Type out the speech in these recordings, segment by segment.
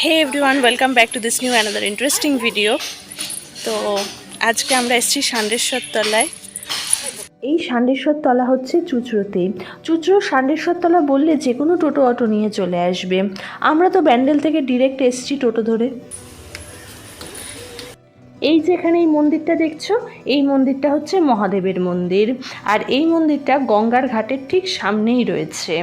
Hey everyone welcome back to this new another interesting video তো আজকে আমরা এসেছি সান্ডেশ্বর তলায়। এই সান্ডেশ্বর তলা হচ্ছে চুচড়োতে। চুচড়ো সান্ডেশ্বর তলা বললে যে কোনো টোটো অটো নিয়ে চলে আসবে। আমরা তো ব্যান্ডেল থেকে ডিরেক্ট এসছি টোটো ধরে। এই যেখানে এই মন্দিরটা দেখছ, এই মন্দিরটা হচ্ছে মহাদেবের মন্দির। আর এই মন্দিরটা গঙ্গার ঘাটের ঠিক সামনেই রয়েছে।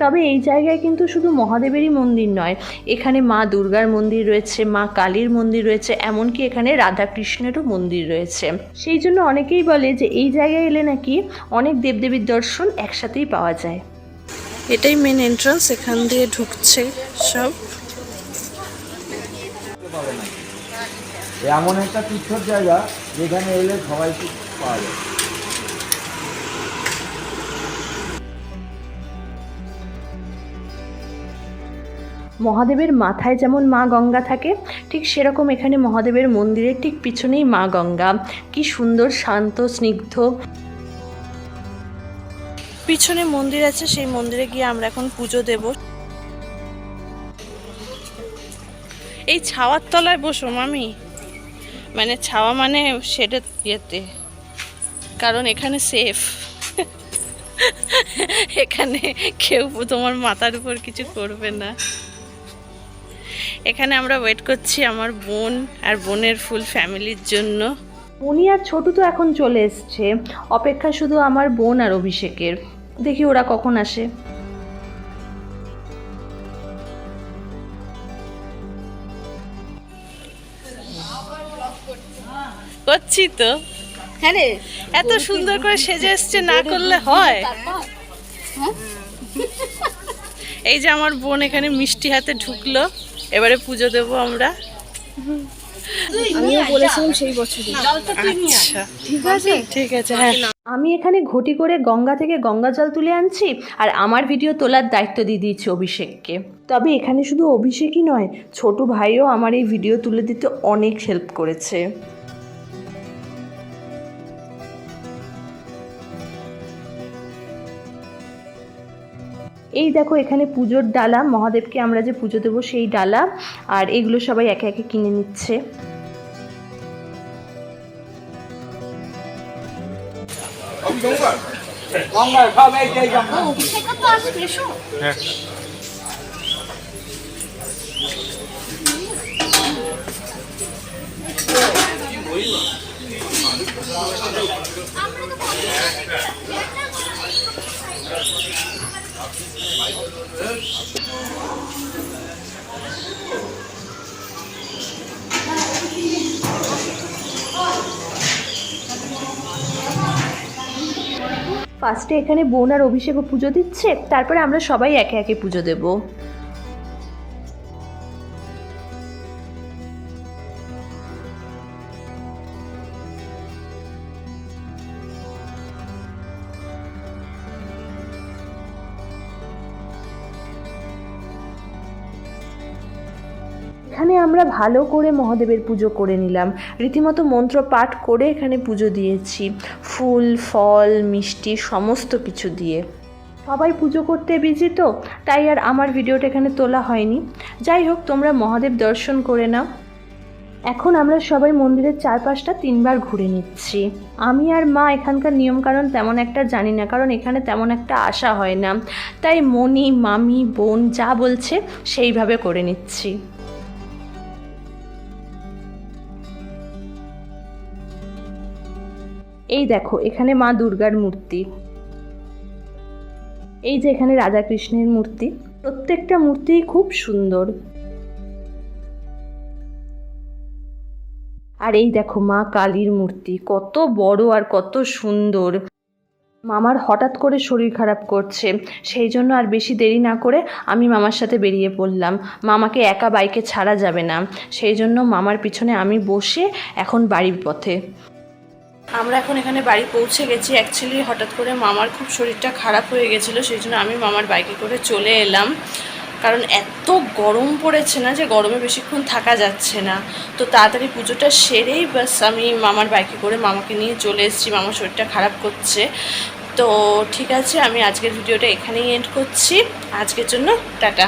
তবে এই জায়গায় কিন্তু শুধু মহাদেবেরই মন্দির নয় এখানে মা দুর্গার মন্দির রয়েছে মা কালীর মন্দির রয়েছে এমনকি এখানে রাধাকৃষ্ণেরও মন্দির রয়েছে। সেই জন্য অনেকেই বলে যে এই জায়গায় এলে নাকি অনেক দেবদেবীর দর্শন একসাথেই পাওয়া যায়। এটাই মেন এন্ট্রান্স এখান দিয়ে ঢুকছে সব। এমন একটা তীর্থর জায়গা যেখানে এলে সবাই পাওয়া যায়। মহাদেবের মাথায় যেমন মা গঙ্গা থাকে, ঠিক সেরকম এখানে মহাদেবের মন্দিরের ঠিক পিছনেই মা গঙ্গা। কি সুন্দর, শান্ত, স্নিগ্ধ। পিছনে মন্দির আছে, সেই মন্দিরে গিয়ে আমরা এখন পুজো দেব। এই ছাওয়ার তলায় বসো, মামি। মানে ছাওয়া মানে সেটা ইয়েতে, কারণ এখানে সেফ। এখানে কেউ তোমার মাথার উপর কিছু করবে না। এখানে আমরা ওয়েট করছি আমার বোন আর বোনের ফুল ফ্যামিলির জন্য। মনি আর ছোটু তো এখন চলে এসছে। অপেক্ষা শুধু আমার বোন আর অভিষেকের। দেখি ওরা কখন আসে। করছি তো। হ্যাঁ রে। এত সুন্দর করে সেজে এসছে না করলে হয়? এই যে আমার বোন এখানে মিষ্টি হাতে ঢুকলো। এবারে পুজো দেব আমরা। আমিও বলেছিলাম সেই বছরই আচ্ছা। ঠিক আছে? ঠিক আছে হ্যাঁ। আমি এখানে ঘটি করে গঙ্গা থেকে গঙ্গা জল তুলে আনছি আর আমার ভিডিও তোলার দায়িত্ব দিয়ে দিয়েছি অভিষেককে। তবে এখানে শুধু অভিষেকই নয় ছোট ভাইও আমার এই ভিডিও তুলে দিতে অনেক হেল্প করেছে। এই দেখো, এখানে পুজোর ডালা, মহাদেবকে আমরা যে পুজো দেবো সেই ডালা, আর এগুলো সবাই একে একে কিনে নিচ্ছে। গঙ্গার সব এই যে গঙ্গা ফার্স্টে এখানে বোন আর অভিষেকও পুজো দিচ্ছে তারপরে আমরা সবাই একে একে পুজো দেব। এখানে আমরা ভালো করে মহাদেবের পুজো করে নিলাম। রীতিমতো মন্ত্র পাঠ করে এখানে পুজো দিয়েছি। ফুল, ফল, মিষ্টি, সমস্ত কিছু দিয়ে। সবাই পুজো করতে বিজি তো, তাই আর আমার ভিডিওটা এখানে তোলা হয়নি। যাই হোক, তোমরা মহাদেব দর্শন করে নাও। এখন আমরা সবাই মন্দিরের চারপাশটা তিনবার ঘুরে নিচ্ছি। আমি আর মা এখানকার নিয়মকানুন তেমন একটা জানি না, কারণ এখানে তেমন একটা আশা হয় না। তাই মনি মামি, বোন যা বলছে সেইভাবে করে নিচ্ছি। এই দেখো, এখানে মা দুর্গার মূর্তি। এই যে এখানে রাধাকৃষ্ণের মূর্তি, প্রত্যেকটা মূর্তিই খুব সুন্দর। আর এই দেখো মা কালীর মূর্তি, কত বড় আর কত সুন্দর। মামার হঠাৎ করে শরীর খারাপ করছে, সেই জন্য আর বেশি দেরি না করে আমি মামার সাথে বেরিয়ে পড়লাম। মামাকে একা বাইকে ছাড়া যাবে না, সেই জন্য মামার পিছনে আমি বসে এখন বাড়ির পথে। আমরা এখন এখানে বাড়ি পৌঁছে গেছি। অ্যাকচুয়ালি হঠাৎ করে মামার খুব শরীরটা খারাপ হয়ে গেছিল, সেই জন্য আমি মামার বাইকে করে চলে এলাম। কারণ এত গরম পড়েছে না যে গরমে বেশিক্ষণ থাকা যাচ্ছে না। তো তাড়াতাড়ি পুজোটা সেরেই বাস আমি মামার বাইকে করে মামাকে নিয়ে চলে এসেছি। মামার শরীরটা খারাপ করছে। তো ঠিক আছে, আমি আজকের ভিডিওটা এখানেই এন্ড করছি। আজকের জন্য টাটা।